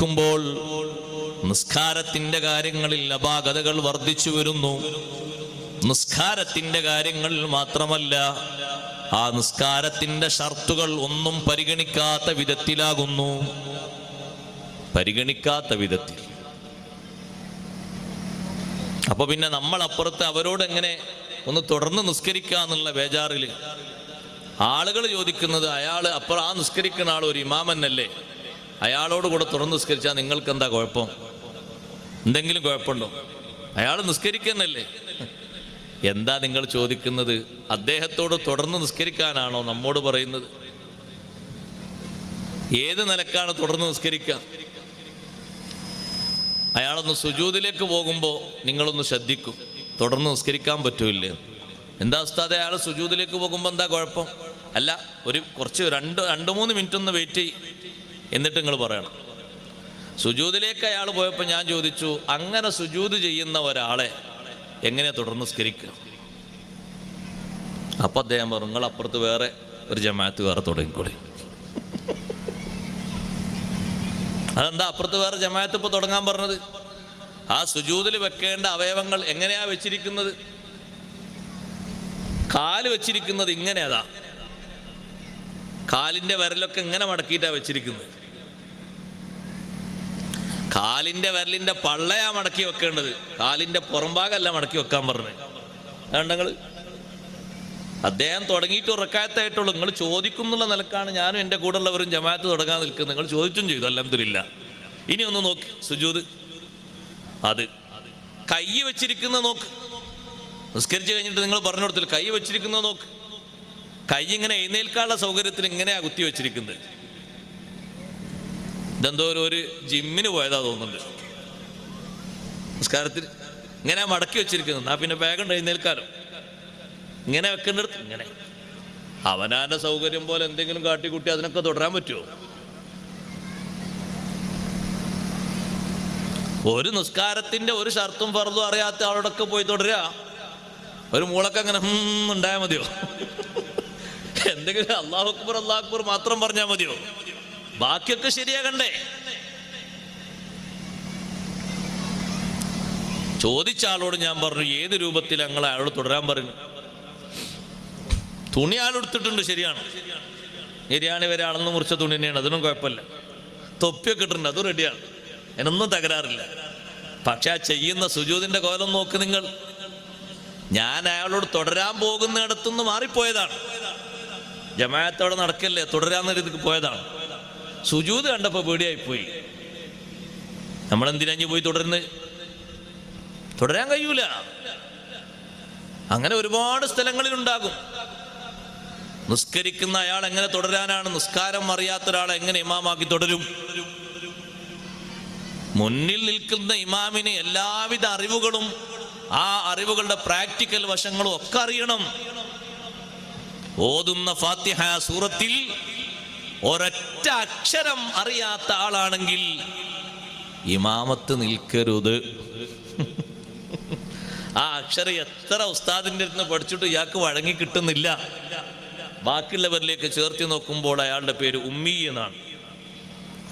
നിൽക്കുമ്പോൾ നിസ്കാരത്തിന്റെ കാര്യങ്ങളിൽ അപാകതകൾ വർദ്ധിച്ചു വരുന്നു. നിസ്കാരത്തിന്റെ കാര്യങ്ങൾ മാത്രമല്ല ആ നിസ്കാരത്തിന്റെ ഷർത്തുകൾ ഒന്നും പരിഗണിക്കാത്ത വിധത്തിലാകുന്നു. പരിഗണിക്കാത്ത വിധത്തിൽ. അപ്പൊ പിന്നെ നമ്മൾ അപ്പുറത്ത് അവരോട് എങ്ങനെ ഒന്ന് തുടർന്ന് നിസ്കരിക്കാന്നുള്ള ബേജാറിൽ ആളുകൾ ചോദിക്കുന്നത് അയാൾ അപ്പുറം ആ നിസ്കരിക്കുന്ന ആൾ ഒരു ഇമാമന്നല്ലേ? അയാളോട് കൂടെ തുറന്ന് നിസ്കരിച്ചാൽ നിങ്ങൾക്ക് എന്താ കുഴപ്പം? എന്തെങ്കിലും കുഴപ്പമുണ്ടോ? അയാൾ നിസ്കരിക്കുന്നല്ലേ? എന്താ നിങ്ങൾ ചോദിക്കുന്നത്? അദ്ദേഹത്തോട് തുടർന്ന് നിസ്കരിക്കാനാണോ നമ്മോട് പറയുന്നത്? ഏത് നിലക്കാണ് തുടർന്ന് നിസ്കരിക്കുക? അയാളൊന്ന് സുജൂതിലേക്ക് പോകുമ്പോൾ നിങ്ങളൊന്ന് ശ്രദ്ധിക്കും. തുടർന്ന് നിസ്കരിക്കാൻ പറ്റൂല്ലേ? എന്താ ഉസ്താദെ അയാൾ സുജൂതിലേക്ക് പോകുമ്പോൾ എന്താ കുഴപ്പം? അല്ല ഒരു കുറച്ച് രണ്ട് രണ്ട് മൂന്ന് മിനിറ്റ് ഒന്ന് വെയിറ്റ് ചെയ്യും. എന്നിട്ട് നിങ്ങൾ പറയണം. സുജൂതിലേക്ക് അയാൾ പോയപ്പോൾ ഞാൻ ചോദിച്ചു അങ്ങനെ സുജൂത് ചെയ്യുന്ന ഒരാളെ എങ്ങനെ തുടർന്ന് സ്കരിക്കുക അപ്പൊ അദ്ദേഹം പറഞ്ഞു നിങ്ങൾ അപ്പുറത്ത് വേറെ ഒരു ജമാഅത്ത് വേറെ തുടങ്ങിക്കൂടി അതെന്താ അപ്പുറത്ത് വേറെ ജമാഅത്ത് ഇപ്പൊ തുടങ്ങാൻ പറഞ്ഞത്? ആ സുജൂതിൽ വെക്കേണ്ട അവയവങ്ങൾ എങ്ങനെയാ വെച്ചിരിക്കുന്നത്? കാൽ വെച്ചിരിക്കുന്നത് ഇങ്ങനെ അതാ കാലിന്റെ വിരലൊക്കെ ഇങ്ങനെ മടക്കിയിട്ടാ വെച്ചിരിക്കുന്നത്. കാലിന്റെ വിരലിന്റെ പള്ളയാ മടക്കി വെക്കേണ്ടത്. കാലിന്റെ പുറംഭാഗമല്ല മടക്കി വെക്കാൻ പറഞ്ഞത്. അതുകൊണ്ടങ്ങൾ അദ്ദേഹം തുടങ്ങിയിട്ട് ഉറക്കാത്തായിട്ടുള്ളൂ നിങ്ങൾ ചോദിക്കും എന്നുള്ള നിലക്കാണ് ഞാനും എന്റെ കൂടെ ഉള്ളവരും ജമാഅത്ത് തുടങ്ങാൻ നിൽക്കുന്നത്. നിങ്ങൾ ചോദിച്ചും ചെയ്തു. അലഹമില്ല ഇനി ഒന്ന് നോക്ക്. സുജൂത് അത്. കൈ വെച്ചിരിക്കുന്ന നോക്ക്. നിസ്കരിച്ചു കഴിഞ്ഞിട്ട് നിങ്ങൾ പറഞ്ഞു കൊടുത്തില്ല. കൈ വെച്ചിരിക്കുന്ന നോക്ക്. കൈ ഇങ്ങനെ എഴുന്നേൽക്കാനുള്ള സൗകര്യത്തിൽ ഇങ്ങനെയാ കുത്തി വെച്ചിരിക്കുന്നത്. ഇതെന്തോ ഒരു- ജിമ്മിന് പോയതാ തോന്നുന്നുണ്ട്. നിസ്കാരത്തിൽ ഇങ്ങനെ മടക്കി വെച്ചിരിക്കുന്നു. ആ പിന്നെ വേഗം എഴുന്നേൽക്കാലോ ഇങ്ങനെ വെക്കേണ്ടടുത്ത് ഇങ്ങനെ. അവനാന്റെ സൗകര്യം പോലെ എന്തെങ്കിലും കാട്ടിക്കൂട്ടി അതിനൊക്കെ തുടരാൻ പറ്റുമോ ഒരു നിസ്കാരത്തിന്റെ ഒരു ഷർത്തും ഫർദും അറിയാത്ത ആളോടൊക്കെ പോയി തുടരുക ഒരു മൂളൊക്കെ അങ്ങനെ ഉണ്ടായാൽ മതിയോ? എന്തെങ്കിലും അള്ളാഹു അക്ബർ അള്ളാഹു അക്ബർ മാത്രം പറഞ്ഞാൽ മതിയോ? ബാക്കിയൊക്കെ ശരിയാകണ്ടേ ചോദിച്ച ആളോട് ഞാൻ പറഞ്ഞു ഏത് രൂപത്തിൽ ഞങ്ങൾ അയാളോട് തുടരാൻ പറഞ്ഞു തുണി ആളെടുത്തിട്ടുണ്ട് ശരിയാണ്. ശരിയാണ് ഇവരെ അളന്ന് മുറിച്ച തുണി തന്നെയാണ് അതിനും കുഴപ്പമില്ല. തൊപ്പിയൊക്കെ ഇട്ടിട്ടുണ്ട് അതും റെഡിയാണ് എന്നൊന്നും തകരാറില്ല. പക്ഷെ ആ ചെയ്യുന്ന സുജൂതിന്റെ കോലം നോക്ക് നിങ്ങൾ. ഞാൻ അയാളോട് തുടരാൻ പോകുന്നിടത്തുനിന്ന് മാറിപ്പോയതാണ്. ജമാഅത്തോടെ നടക്കല്ലേ തുടരാന്ന രീതിക്ക് പോയതാണ്. സുജൂത് കണ്ടപ്പോ പേടിയായിപ്പോയി. നമ്മളെന്തിനാ പോയി തുടരുന്നത് തുടരാൻ കഴിയൂല. അങ്ങനെ ഒരുപാട് സ്ഥലങ്ങളിൽ ഉണ്ടാകും നിസ്കരിക്കുന്ന അയാൾ എങ്ങനെ തുടരാനാണ് നിസ്കാരം അറിയാത്ത ഒരാൾ എങ്ങനെ ഇമാമാക്കി തുടരും? മുന്നിൽ നിൽക്കുന്ന ഇമാമിന് എല്ലാവിധ അറിവുകളും ആ അറിവുകളുടെ പ്രാക്ടിക്കൽ വശങ്ങളും ഒക്കെ അറിയണം. ഓതുന്ന ഫാത്തിഹ സൂറത്തിൽ ഒരൊറ്റ അക്ഷരം അറിയാത്ത ആളാണെങ്കിൽ ഇമാമത്ത് നിൽക്കരുത്. ആ അക്ഷരം എത്ര ഉസ്താദിന്റെ അടുത്ത് പഠിച്ചിട്ട് ഇയാൾക്ക് വഴങ്ങി കിട്ടുന്നില്ല. ബാക്കിയുള്ളവരിലേക്ക് ചേർത്തി നോക്കുമ്പോൾ അയാളുടെ പേര് ഉമ്മി എന്നാണ്.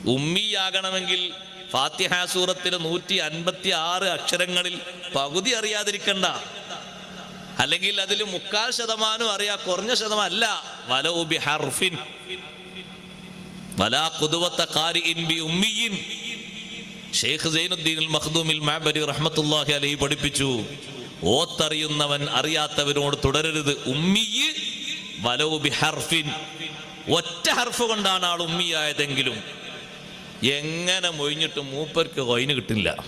ഉമ്മിയാകണമെങ്കിൽ ഫാത്തിഹ സൂറത്തിലെ നൂറ്റി അൻപത്തി ആറ് അക്ഷരങ്ങളിൽ പകുതി അറിയാതിരിക്കണ്ട. അല്ലെങ്കിൽ അതിൽ മുക്കാൽ ശതമാനം അറിയാ കുറഞ്ഞ ശതമാനം അല്ല. വല ഉബി ഹർഫിൻ പഠിപ്പിച്ചു. ഓത്തറിയുന്നവൻ അറിയാത്തവരോട് തുടരരുത്. ഉമ്മിയ് വലൗ ഒറ്റ ഹർഫ് കൊണ്ടാണ് ആൾ ഉമ്മിയായതെങ്കിലും എങ്ങനെ മൊഴിഞ്ഞിട്ട് മൂപ്പർക്ക് കൊയിന് കിട്ടില്ല.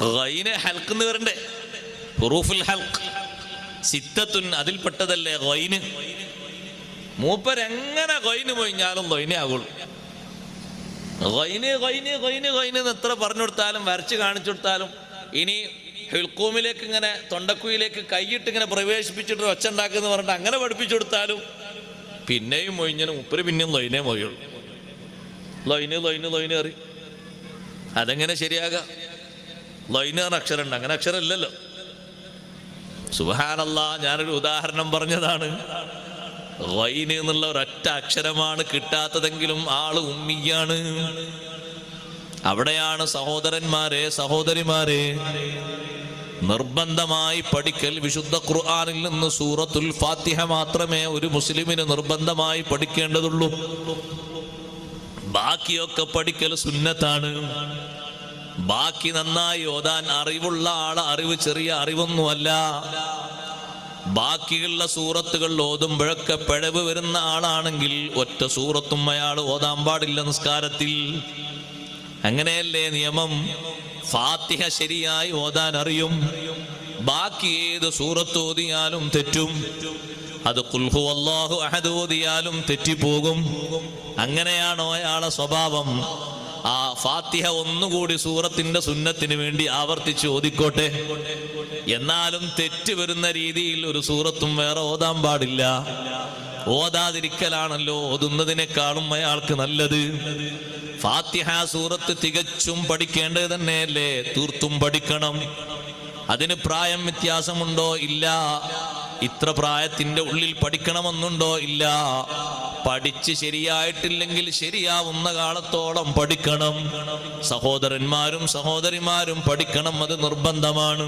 ഗൈന് ഹൽക്കെന്ന് വരണ്ടേ ഹുറൂഫുൽ ഹൽക്ക്. സിത്തത്തുൻ അതിൽപ്പെട്ടതല്ലേ ഗൈന് മൂപ്പരെങ്ങനെ കൊയിന് മൊഴിഞ്ഞാലും കൊയിനേ ആകുള്ളൂ. കൊയിന് കൊയിന് കൊയിന് എന്ന് എത്ര പറഞ്ഞു കൊടുത്താലും വരച്ച് കാണിച്ചു കൊടുത്താലും ഇനി ഹിൽക്കൂമിലേക്ക് ഇങ്ങനെ തൊണ്ടക്കുയിലേക്ക് കൈയിട്ട് ഇങ്ങനെ പ്രവേശിപ്പിച്ചിട്ട് ഒച്ച ഉണ്ടാക്കുന്ന പറഞ്ഞിട്ട് അങ്ങനെ പഠിപ്പിച്ചു കൊടുത്താലും പിന്നെയും മൊയിഞ്ഞനും മുപ്പര് പിന്നെയും ലൈനേ മൊയ്യുള്ളൂ ലൈന് ലൈന് ലൈന് അറി അതെങ്ങനെ ശരിയാകാം? ലൈന് പറഞ്ഞ അക്ഷരം ഉണ്ട് അങ്ങനെ അക്ഷരം ഇല്ലല്ലോ സുബഹാനല്ല ഞാനൊരു ഉദാഹരണം പറഞ്ഞതാണ്. ലൈന് എന്നുള്ള ഒരൊറ്റ അക്ഷരമാണ് കിട്ടാത്തതെങ്കിലും ആൾ ഉമ്മിയാണ്. അവിടെയാണ് സഹോദരന്മാരെ സഹോദരിമാരെ. നിർബന്ധമായി പഠിക്കൽ വിശുദ്ധ ഖുർആാനിൽ നിന്ന് സൂറത്തുൽ ഫാത്തിഹ മാത്രമേ ഒരു മുസ്ലിമിന് നിർബന്ധമായി പഠിക്കേണ്ടതുള്ളൂ. ബാക്കിയൊക്കെ പഠിക്കൽ സുന്നത്താണ്. ബാക്കി നന്നായി ഓതാൻ അറിവുള്ള ആളെ അറിവ് ചെറിയ അറിവൊന്നുമല്ല. ബാക്കിയുള്ള സൂറത്തുകൾ ഓതുമ്പോഴൊക്കെ പിഴവ് വരുന്ന ആളാണെങ്കിൽ ഒറ്റ സൂറത്തും അയാൾ ഓതാൻ പാടില്ല നിസ്കാരത്തിൽ. അങ്ങനെയല്ലേ നിയമം? ഫാത്തിഹ ശരിയായി ഓതാൻ അറിയും. ബാക്കി ഏത് സൂറത്ത് ഓതിയാലും തെറ്റും. അത് കുൽഹു അള്ളാഹു അഹദ് ഓതിയാലും തെറ്റിപ്പോകും. അങ്ങനെയാണോ അയാളെ സ്വഭാവം? ആ ഫാത്തിഹ ഒന്നുകൂടി സൂറത്തിന്റെ സുന്നത്തിന് വേണ്ടി ആവർത്തിച്ച് ഓതിക്കോട്ടെ. എന്നാലും തെറ്റ് വരുന്ന രീതിയിൽ ഒരു സൂറത്തും വേറെ ഓതാൻ പാടില്ല. ഓതാതിരിക്കലാണല്ലോ ഓതുന്നതിനേക്കാളും അയാൾക്ക് നല്ലത്. ഫാത്തിഹ സൂറത്ത് തികച്ചും പഠിക്കേണ്ടത് തന്നെയല്ലേ തീർത്തും പഠിക്കണം. അതിന് പ്രായം വ്യത്യാസമുണ്ടോ? ഇല്ല. ഇത്ര പ്രായത്തിന്റെ ഉള്ളിൽ പഠിക്കണമെന്നുണ്ടോ? ഇല്ല. പഠിച്ച് ശരിയായിട്ടില്ലെങ്കിൽ ശരിയാവുന്ന കാലത്തോളം പഠിക്കണം സഹോദരന്മാരും സഹോദരിമാരും പഠിക്കണം അത് നിർബന്ധമാണ്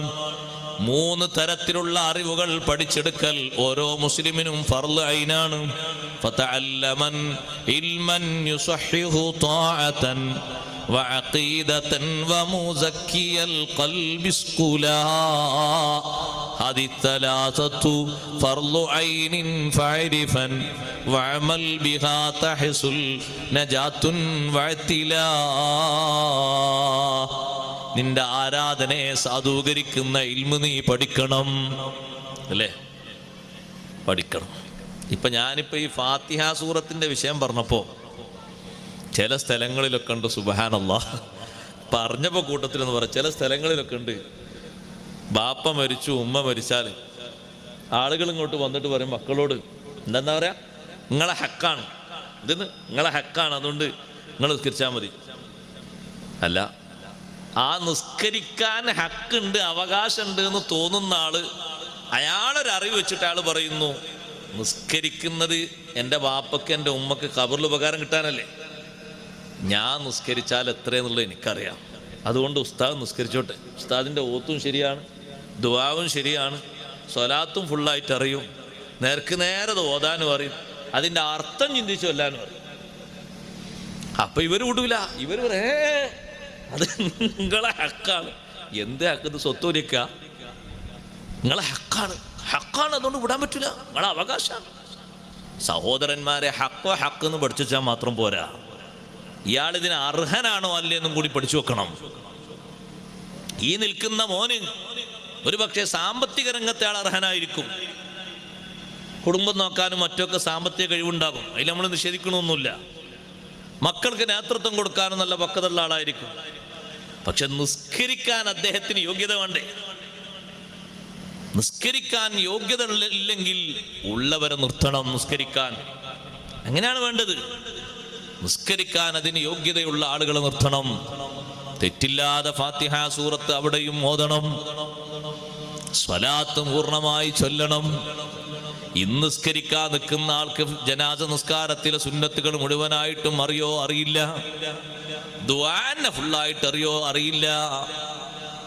മൂന്ന് തരത്തിലുള്ള അറിവുകൾ പഠിച്ചെടുക്കൽ ഓരോ മുസ്ലിമിനും ഫർള് ഐനാണ് ഫതഅല്ലമൻ ഇൽമൻ യുസഹിഹു طاعة وعقيدة ومزكي القلب اسكلا അതിത്തലാസത്തു ഫർളു ഐനിൻ ഫഅരിഫൻ വഅമൽ ബിഹാ തഹസുൽ നജാത്തുൻ വഅത്തിലാ. നിന്റെ ആരാധനയെ സാധൂകരിക്കുന്ന ഇൽമു നീ പഠിക്കണം. അല്ലേ? പഠിക്കണം. ഇപ്പം ഞാനിപ്പോൾ ഈ ഫാത്തിഹ സൂറത്തിന്റെ വിഷയം പറഞ്ഞപ്പോൾ ചില സ്ഥലങ്ങളിലൊക്കെ ഉണ്ട് സുബഹാനല്ല പറഞ്ഞപ്പോൾ കൂട്ടത്തിലെന്ന് പറ ചില സ്ഥലങ്ങളിലൊക്കെ ഉണ്ട് ബാപ്പ മരിച്ചു ഉമ്മ മരിച്ചാൽ ആളുകൾ ഇങ്ങോട്ട് വന്നിട്ട് പറയും മക്കളോട് എന്താ പറയാ? നിങ്ങളെ ഹക്കാണ്. ഇതെന്ന് നിങ്ങളെ ഹക്കാണ്. അതുകൊണ്ട് നിങ്ങൾ നിസ്കരിച്ചാൽ മതി. അല്ല ആ നിസ്കരിക്കാൻ ഹക്കുണ്ട് അവകാശമുണ്ട് എന്ന് തോന്നുന്ന ആൾ അയാളൊരു അറിവ് വെച്ചിട്ട് ആൾ പറയുന്നു നിസ്കരിക്കുന്നത് എന്റെ വാപ്പക്ക് എന്റെ ഉമ്മക്ക് കബറിൽ ഉപകാരം കിട്ടാനല്ലേ? ഞാൻ നിസ്കരിച്ചാൽ എത്രയെന്നുള്ളത് എനിക്കറിയാം. അതുകൊണ്ട് ഉസ്താദ് നിസ്കരിച്ചോട്ടെ. ഉസ്താദിന്റെ ഓത്തും ശരിയാണ്. ദുവാവും ശരിയാണ്. സ്വലാത്തും ഫുള്ളായിട്ട് അറിയും. നേർക്ക് നേരെ ഓതാനും അറിയും. അതിന്റെ അർത്ഥം ചിന്തിച്ചു കൊല്ലാനും അറിയും. അപ്പൊ ഇവർ വിടൂല. ഇവർ പറയേ അത് നിങ്ങളെ ഹക്കാണ്. എന്ത് സ്വത്ത് സ്വത്തൂരിക്ക നിങ്ങളെ ഹക്കാണ്. ഹക്കാണ് അതുകൊണ്ട് വിടാൻ പറ്റില്ല നിങ്ങളെ അവകാശമാണ്. സഹോദരന്മാരെ ഹക്കോ ഹക്ക് എന്ന് പഠിച്ചാൽ മാത്രം പോരാ. ഇയാൾ ഇതിന് അർഹനാണോ അല്ലേ എന്നും കൂടി പഠിച്ചു വെക്കണം. ഈ നിൽക്കുന്ന മോന് ഒരു പക്ഷേ സാമ്പത്തിക രംഗത്തെ ആൾ അർഹനായിരിക്കും. കുടുംബം നോക്കാനും മറ്റൊക്കെ സാമ്പത്തിക കഴിവുണ്ടാകും. അതിൽ നമ്മൾ നിഷേധിക്കണമൊന്നുമില്ല. മക്കൾക്ക് നേതൃത്വം കൊടുക്കാനും നല്ല പക്കതുള്ള ആളായിരിക്കും. പക്ഷെ നിസ്കരിക്കാൻ അദ്ദേഹത്തിന് യോഗ്യത വേണ്ടേ? നിസ്കരിക്കാൻ യോഗ്യത ഇല്ലെങ്കിൽ ഉള്ളവരെ നിർത്തണം നിസ്കരിക്കാൻ. അങ്ങനെയാണ് വേണ്ടത്. നിസ്കരിക്കാൻ അതിന് യോഗ്യതയുള്ള ആളുകളെ നിർത്തണം. തെറ്റില്ലാതെ ഫാത്തിഹ സൂറത്ത് അവിടെയും ഓതണം. സ്വലാത്ത് പൂർണമായി ചൊല്ലണം. ഇന്ന് നിസ്കരിക്കാൻ നിൽക്കുന്ന ആൾക്ക് ജനാസ നിസ്കാരത്തിലെ സുന്നത്തുകൾ മുഴുവനായിട്ടും അറിയോ അറിയില്ല. ദുആനെ ഫുള്ളായിട്ട് അറിയോ അറിയില്ല.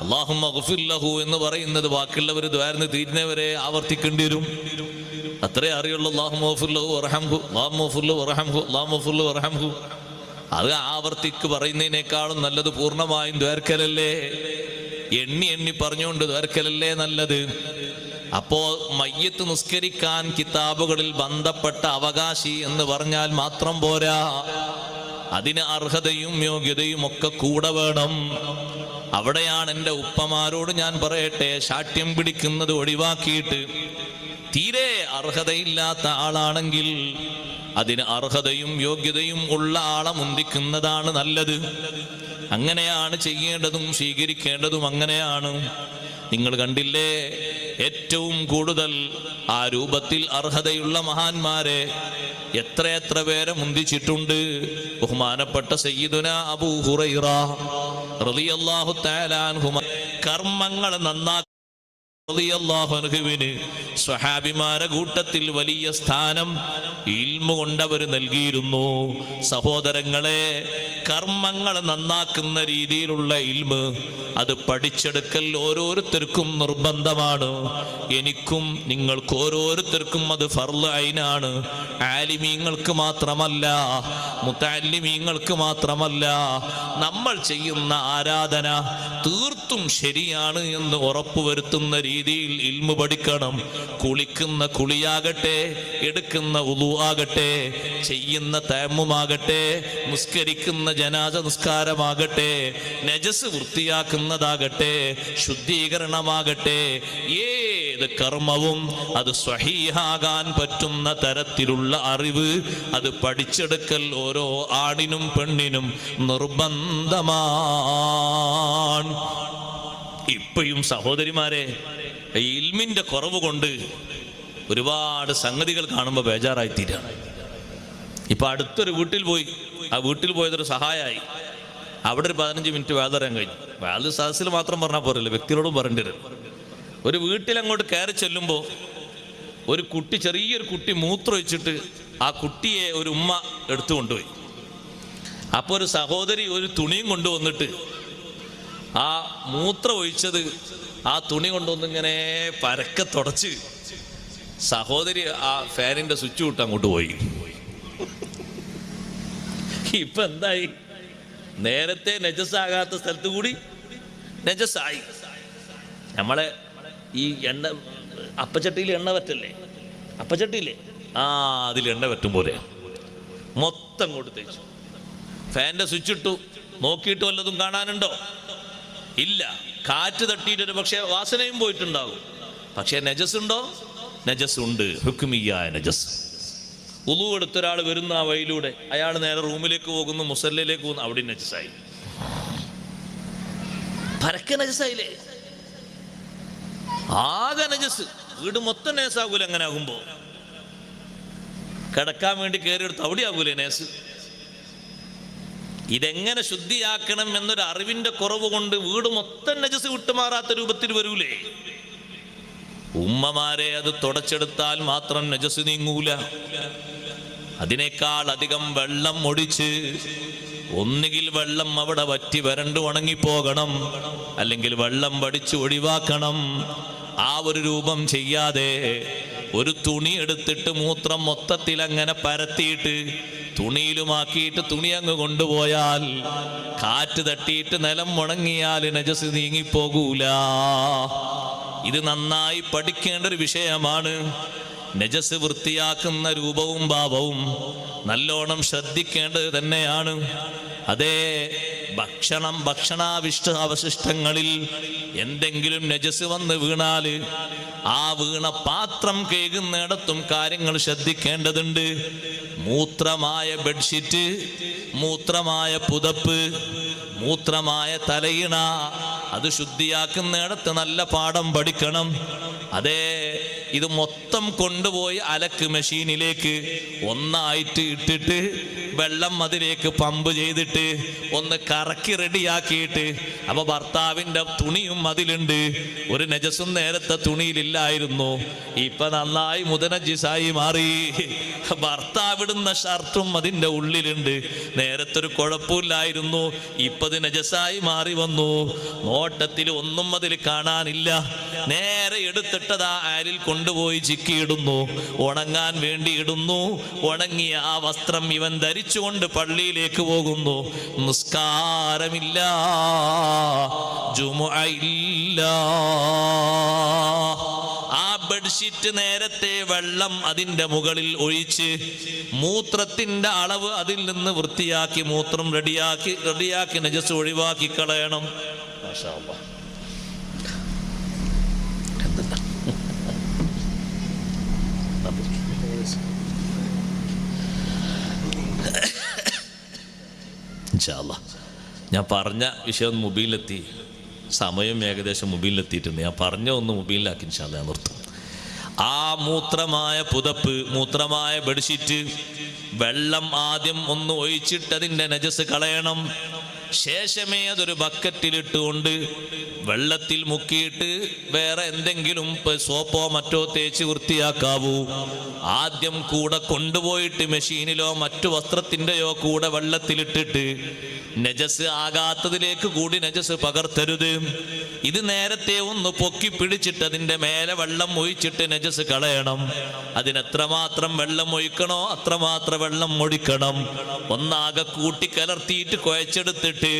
അള്ളാഹുമ്മ ഗുഫിർ ലഹു എന്ന് പറയുന്നത് ബാക്കിയുള്ളവർ ദ്വാരന്ന് തീരുന്നവരെ ആവർത്തിക്കേണ്ടി വരും. അത്രേ അറിയുള്ളൂ. അള്ളാഹു ഗുഫിർ ലഹു അള്ളാഹു വറഹംഹു. അള്ളാഹുമ്മ ഗുഫിർ ലഹു വറഹംഹു. അത് ആവർത്തിക്ക് പറയുന്നതിനേക്കാളും നല്ലത് പൂർണമായും ദ്വേർക്കലല്ലേ എണ്ണി എണ്ണി പറഞ്ഞുകൊണ്ട് ദ്വേർക്കലല്ലേ നല്ലത്? അപ്പോ മയ്യത്ത് നിസ്കരിക്കാൻ കിതാബുകളിൽ ബന്ധപ്പെട്ട അവകാശി എന്ന് പറഞ്ഞാൽ മാത്രം പോരാ. അതിന് അർഹതയും യോഗ്യതയും ഒക്കെ കൂടെ വേണം. അവിടെയാണ് എന്റെ ഉപ്പമാരോട് ഞാൻ പറയട്ടെ ശാഠ്യം പിടിക്കുന്നത് ഒഴിവാക്കിയിട്ട്. തീരെ അർഹതയില്ലാത്ത ആളാണെങ്കിൽ അതിന് അർഹതയും യോഗ്യതയും ഉള്ള ആളെ മുന്തിക്കുന്നതാണ് നല്ലത്. അങ്ങനെയാണ് ചെയ്യേണ്ടതും സ്വീകരിക്കേണ്ടതും അങ്ങനെയാണ്. നിങ്ങൾ കണ്ടില്ലേ ഏറ്റവും കൂടുതൽ ആ രൂപത്തിൽ അർഹതയുള്ള മഹാന്മാരെ എത്രയെത്ര പേരെ മുന്തിച്ചിട്ടുണ്ട്. ബഹുമാനപ്പെട്ട സയ്യിദുന അബൂ ഹുറൈറ റളിയല്ലാഹു കർമ്മങ്ങൾ നന്നാ സ്വഹാബിമാരെ കൂട്ടത്തിൽ വലിയ സ്ഥാനം ഇൽമു കൊണ്ടവർ നൽകിയിരുന്നു. സഹോദരങ്ങളെ കർമ്മങ്ങൾ നന്നാക്കുന്ന രീതിയിലുള്ള ഇൽമ് അത് പഠിച്ചെടുക്കൽ ഓരോരുത്തർക്കും നിർബന്ധമാണ്. എനിക്കും നിങ്ങൾക്ക് ഓരോരുത്തർക്കും അത് ഫർൾ അയിനാണ്. ആലിമീങ്ങൾക്ക് മാത്രമല്ല മുത്താലിമീങ്ങൾക്ക് മാത്രമല്ല നമ്മൾ ചെയ്യുന്ന ആരാധന തീർത്തും ശരിയാണ് എന്ന് ഉറപ്പുവരുത്തുന്ന രീതിയിൽ ഇൽമു പഠിക്കണം. കുളിക്കുന്ന കുളിയാകട്ടെ എടുക്കുന്ന ഉളു ആകട്ടെ ചെയ്യുന്ന തേമുമാകട്ടെ നിസ്കരിക്കുന്ന ജനാസ നിസ്കാരമാകട്ടെ നജസ് വൃത്തിയാക്കുന്നതാകട്ടെ ശുദ്ധീകരണമാകട്ടെ ഏത് കർമ്മവും അത് സ്വഹീഹാകാൻ പറ്റുന്ന തരത്തിലുള്ള അറിവ് അത് പഠിച്ചെടുക്കൽ ഓരോ ആണിനും പെണ്ണിനും നിർബന്ധമാണ് ഇപ്പോഴും സഹോദരിമാരെ ഇൽമിന്റെ കുറവ് കൊണ്ട് ഒരുപാട് സംഗതികൾ കാണുമ്പോൾ ബേജാറായി തീരാണ് ഇപ്പൊ അടുത്തൊരു വീട്ടിൽ പോയി ആ വീട്ടിൽ പോയതൊരു സഹായമായി അവിടെ ഒരു പതിനഞ്ച് മിനിറ്റ് വേദറിയാൻ കഴിഞ്ഞു. വേദ സദസ്സിൽ മാത്രം പറഞ്ഞാൽ പോരല്ലോ വ്യക്തികളോടും വരും. ഒരു വീട്ടിൽ അങ്ങോട്ട് കയറി ചെല്ലുമ്പോൾ ഒരു കുട്ടി ചെറിയൊരു കുട്ടി മൂത്രമൊഴിച്ചിട്ട് ആ കുട്ടിയെ ഒരു ഉമ്മ എടുത്തു കൊണ്ടുപോയി. അപ്പോൾ ഒരു സഹോദരി ഒരു തുണിയും കൊണ്ടുവന്നിട്ട് ആ മൂത്ര ഒഴിച്ചത് ആ തുണി കൊണ്ടൊന്നിങ്ങനെ പരക്കെ തുടച്ച് സഹോദരി ആ ഫാനിന്റെ സ്വിച്ച് വിട്ട് അങ്ങോട്ട് പോയി. ഇപ്പൊ എന്തായി? നേരത്തെ നജസ്സാകാത്ത സ്ഥലത്ത് കൂടി നജസ്സായി. നമ്മളെ ഈ എണ്ണ അപ്പച്ചട്ടിയിൽ എണ്ണ പറ്റല്ലേ അപ്പച്ചട്ടിയില്ലേ? ആ അതിൽ എണ്ണ പറ്റും പോലെ. മൊത്തം കൊടുത്തേച്ചു തേച്ചു. ഫാന്റെ സ്വിച്ച് ഇട്ടു. നോക്കിയിട്ട് വല്ലതും കാണാനുണ്ടോ? ഇല്ല. കാറ്റ് തട്ടിയിട്ട് ഒരു പക്ഷേ വാസനയും പോയിട്ടുണ്ടാകും. പക്ഷേ നജസ് ഉണ്ടോ നജസ് ഉണ്ട് ഹുക്കുമിയായ നജസ് ഉളു എടുത്ത ഒരാൾ വരുന്ന ആ വഴിയിലൂടെ അയാൾ നേരെ റൂമിലേക്ക് പോകുന്നു മുസല്ലയിലേക്ക് പോകുന്നു അവിടെ നജസായി പരക്കെ നജസായില്ലേ ആകെ നജസ് വീട് മൊത്തം നേസാകൂല അങ്ങനെ ആകുമ്പോ കിടക്കാൻ വേണ്ടി കയറിയെടുത്ത് അവിടെ ആകൂലേ നേസ്? ഇതെങ്ങനെ ശുദ്ധിയാക്കണം എന്നൊരു അറിവിന്റെ കുറവ് കൊണ്ട് വീട് മൊത്തം നജസ് വിട്ടുമാറാത്ത രൂപത്തിൽ വരൂലേ? ഉമ്മമാരെ അത് തുടച്ചെടുത്താൽ മാത്രം നജസ് നീങ്ങൂല. അതിനേക്കാൾ അധികം വെള്ളം ഒടിച്ച് ഒന്നുകിൽ വെള്ളം അവിടെ വറ്റി വരണ്ട് ഉണങ്ങിപ്പോകണം അല്ലെങ്കിൽ വെള്ളം വടിച്ച് ഒഴിവാക്കണം. ആ ഒരു രൂപം ചെയ്യാതെ ഒരു തുണി എടുത്തിട്ട് മൂത്രം മൊത്തത്തിൽ അങ്ങനെ പരത്തിയിട്ട് തുണിയിലുമാക്കിയിട്ട് തുണി അങ്ങ് കൊണ്ടുപോയാൽ കാറ്റ് തട്ടിയിട്ട് നിലം മുണങ്ങിയാൽ നജസ് നീങ്ങിപ്പോകൂല. ഇത് നന്നായി പഠിക്കേണ്ട ഒരു വിഷയമാണ്. നജസ് വൃത്തിയാക്കുന്ന രൂപവും ഭാവവും നല്ലോണം ശ്രദ്ധിക്കേണ്ടത് തന്നെയാണ്. അതേ ഭക്ഷണം ഭക്ഷണാവിഷ്ട അവശിഷ്ടങ്ങളിൽ എന്തെങ്കിലും നജസ് വന്ന് വീണാൽ ആ വീണ പാത്രം കേകുന്നിടത്തും കാര്യങ്ങൾ ശ്രദ്ധിക്കേണ്ടതുണ്ട്. മൂത്രമായ ബെഡ്ഷീറ്റ് മൂത്രമായ പുതപ്പ് മൂത്രമായ തലയിണ അത് ശുദ്ധിയാക്കുന്നിടത്ത് നല്ല പാഠം പഠിക്കണം. അതേ ഇത് മൊത്തം കൊണ്ടുപോയി അലക്ക് മെഷീനിലേക്ക് ഒന്നായിട്ട് ഇട്ടിട്ട് വെള്ളം അതിലേക്ക് പമ്പ് ചെയ്തിട്ട് ഒന്ന് കറക്കി റെഡിയാക്കിയിട്ട് അപ്പൊ ഭർത്താവിന്റെ തുണിയും അതിലുണ്ട്. ഒരു നജസും നേരത്തെ തുണിയിലില്ലായിരുന്നു. ഇപ്പൊ നന്നായി മുതനജിസായി മാറി. ഭർത്താവിടുന്ന ഷർട്ടും അതിന്റെ ഉള്ളിലുണ്ട്. നേരത്തെ ഒരു കുഴപ്പമില്ലായിരുന്നു ഇപ്പത് നജസായി മാറി വന്നു. നോട്ടത്തിൽ ഒന്നും അതിൽ കാണാനില്ല. നേരെ എടുത്തിട്ടതാ ആരിൽ കൊണ്ടുപോയി ചിക്കിയിടുന്നു. ഉണങ്ങാൻ വേണ്ടി ഇടുന്നു. ഉണങ്ങിയ ആ വസ്ത്രം ഇവൻ ധരിച്ചുകൊണ്ട് പള്ളിയിലേക്ക് പോകുന്നു. നിസ്കാരമില്ല. ജുമുഅ ഇല്ല. ആ ബെഡ്ഷീറ്റ് നേരത്തെ വെള്ളം അതിന്റെ മുകളിൽ ഒഴിച്ച് മൂത്രത്തിന്റെ അളവ് അതിൽ നിന്ന് വൃത്തിയാക്കി മൂത്രം റെഡിയാക്കി റെഡിയാക്കി നജസ് ഒഴിവാക്കി കളയണം. മാഷാ അല്ലാ. എന്തുണ്ടാ? ഇൻഷാ അല്ലാ. ഞാൻ പറഞ്ഞ വിഷയം മൊബൈലിലെത്തി. സമയം ഏകദേശം മൊബൈലിലെത്തിയിട്ടുണ്ട്. ഞാൻ പറഞ്ഞ ഒന്ന് മൊബൈലിലാക്കി ഇൻഷാ അല്ലാ ഞാൻ നിർത്തും. ആ മൂത്രമായ പുതപ്പ് മൂത്രമായ ബെഡ്ഷീറ്റ് വെള്ളം ആദ്യം ഒന്ന് ഒഴിച്ചിട്ട് അതിന്റെ നജസ് കളയണം. ശേഷമേ അതൊരു ബക്കറ്റിലിട്ടുകൊണ്ട് വെള്ളത്തിൽ മുക്കിയിട്ട് വേറെ എന്തെങ്കിലും സോപ്പോ മറ്റോ തേച്ച് വൃത്തിയാക്കാവൂ. ആദ്യം കൂടെ കൊണ്ടുപോയിട്ട് മെഷീനിലോ മറ്റു വസ്ത്രത്തിന്റെയോ കൂടെ വെള്ളത്തിലിട്ടിട്ട് നജസ് ആകാത്തതിലേക്ക് കൂടി നജസ് പകർത്തരുത്. ഇത് നേരത്തെ ഒന്ന് പൊക്കി പിടിച്ചിട്ട് അതിന്റെ മേലെ വെള്ളം ഒഴിച്ചിട്ട് നജസ് കളയണം. അതിനെത്രമാത്രം വെള്ളം ഒഴിക്കണോ അത്രമാത്രം വെള്ളം ഒഴിക്കണം. ഒന്നാകെ കൂട്ടി കലർത്തിയിട്ട് കുഴച്ചെടുത്തിട്ട്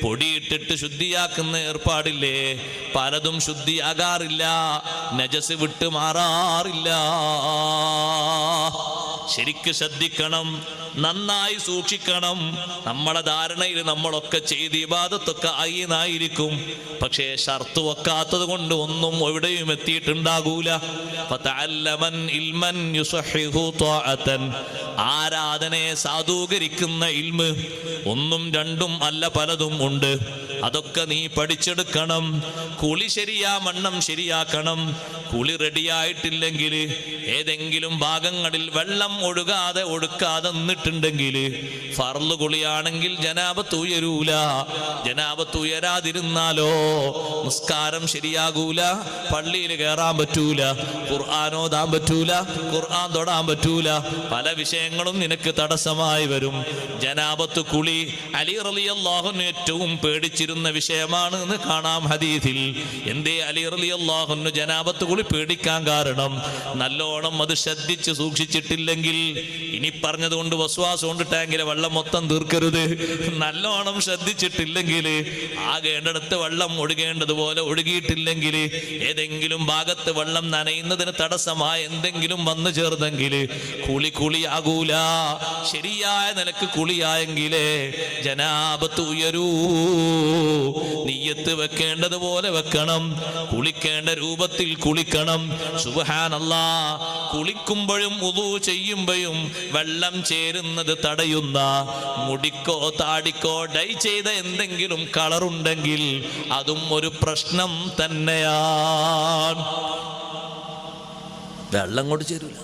പൊടിയിട്ടിട്ട് ശുദ്ധിയാക്കുന്ന ഏർപ്പാടില്ലേ? പലതും ശുദ്ധിയാകാറില്ല. നജസ് വിട്ട് മാറാറില്ല. ശരിക്ക് ശ്രദ്ധിക്കണം നന്നായി സൂക്ഷിക്കണം. നമ്മളെ ധാരണയിൽ നമ്മളൊക്കെ ചെയ്ത് ഇബാദത്തൊക്കെ ആയിന്നായിരിക്കും പക്ഷേ ഷർത്ത് വെക്കാത്തത് കൊണ്ട് ഒന്നും എവിടെയും എത്തിയിട്ടുണ്ടാകൂല. ആരാധനയെ സാധൂകരിക്കുന്ന ഇൽമ് ഒന്നും രണ്ടും അല്ല പലതും ഉണ്ട്. അതൊക്കെ നീ പഠിച്ചെടുക്കണം. കുളി ശരിയാ മണ്ണം ശരിയാക്കണം. കുളി റെഡിയായിട്ടില്ലെങ്കിൽ ഏതെങ്കിലും ഭാഗങ്ങളിൽ വെള്ളം ഒഴുകാതെ ഒഴുക്കാതെ നിന്നിട്ടുണ്ടെങ്കിൽ ഫർൾ കുളിയാണെങ്കിൽ ജനാപത്ത് ഉയരൂല ജനാപത്ത് ഉയരാതിരുന്നാലോ നിസ്കാരം ശരിയാകൂല. പള്ളിയിൽ കയറാൻ പറ്റൂല. ഖുർആൻ ഓതാൻ പറ്റൂല. ഖുർആൻ തൊടാൻ പറ്റൂല. പല വിഷയങ്ങളും നിനക്ക് തടസ്സമായി വരും. ജനാപത്ത് കുളി അലി റലിയല്ലാഹുന് ഏറ്റവും പേടിച്ചിരുന്ന വിഷയമാണ് എന്ന് കാണാം ഹദീസിൽ. എന്തേ അലി റളിയല്ലാഹുവിന് ജനാപത്ത് കുളി പേടിക്കാൻ കാരണം. നല്ലോണം അത് ശ്രദ്ധിച്ച് സൂക്ഷിച്ചിട്ടില്ലെങ്കിൽ ഇനി പറഞ്ഞതുകൊണ്ട് വസ്വാസം കൊണ്ട് വെള്ളം മൊത്തം തീർക്കരുത്. നല്ലോണം ശ്രദ്ധിച്ചിട്ടില്ലെങ്കിൽ ആകേണ്ടടുത്ത് വെള്ളം ഒഴുകേണ്ടതുപോലെ ഒഴുകിയിട്ടില്ലെങ്കിൽ ഏതെങ്കിലും ഭാഗത്ത് വെള്ളം നനയുന്നതിന് തടസ്സമായ എന്തെങ്കിലും വന്നു ചേർന്നെങ്കിൽ കുളി കുളിയാകൂല. ശരിയായ നിലയ്ക്ക് കുളിയായെങ്കിലേ ജനാപത്ത് ഉയരൂ. നീയത്ത് വെക്കേണ്ടതുപോലെ വെക്കണം. കുളിക്കേണ്ട രൂപത്തിൽ കുളിക്കണം. സുബഹാനല്ലാ. കുളിക്കുമ്പോഴും ഉതു ചെയ്യുമ്പോഴും വെള്ളം ചേരുന്നത് തടയുന്ന മുടിക്കോ താടിക്കോ ഡൈ ചെയ്ത എന്തെങ്കിലും കളറുണ്ടെങ്കിൽ അതും ഒരു പ്രശ്നം തന്നെയാണ് വെള്ളം കൊണ്ട് ചേരൂല.